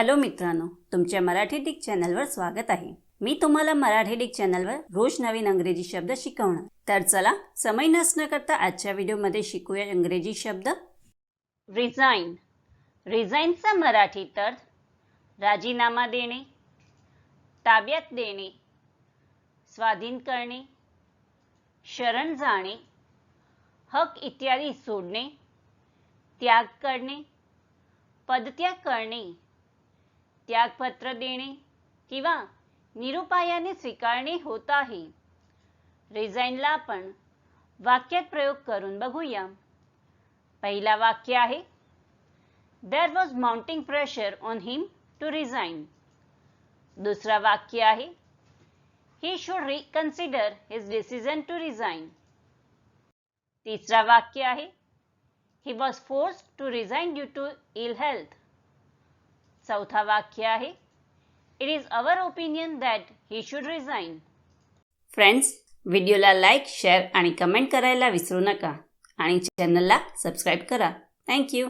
Hello मित्रांनो तुमच्या Marathi Dick चॅनलवर स्वागत आहे. मी तुम्हाला मराठी डिक चॅनलवर रोज नवीन अंग्रेजी शब्द शिकवणार. तर चला समय नसणं करता आजच्या व्हिडिओमध्ये शिकूया इंग्रजी शब्द. रिझाईन रिझाईनचा मराठी तर राजीनामा देणे ताब्यात देणे स्वाधीन करणे शरण जाणे हक इत्यादी सोडणे त्याग करणे पदत्याग करणे त्यागपत्र देणे किंवा निरुपायाने स्वीकारणे होत आहे. रिझाईनला आपण वाक्यात प्रयोग करून बघूया. पहिला वाक्य आहे there was mounting pressure on him to resign दुसरा वाक्य आहे he should reconsider his decision to resign तिसरा वाक्य आहे he was forced to resign due to ill health चौथा वाक्य आहे. It is our opinion that he should resign friends व्हिडिओला लाईक शेअर आणि कमेंट करायला विसरू नका. आणि चॅनलला सबस्क्राईब करा. थँक्यू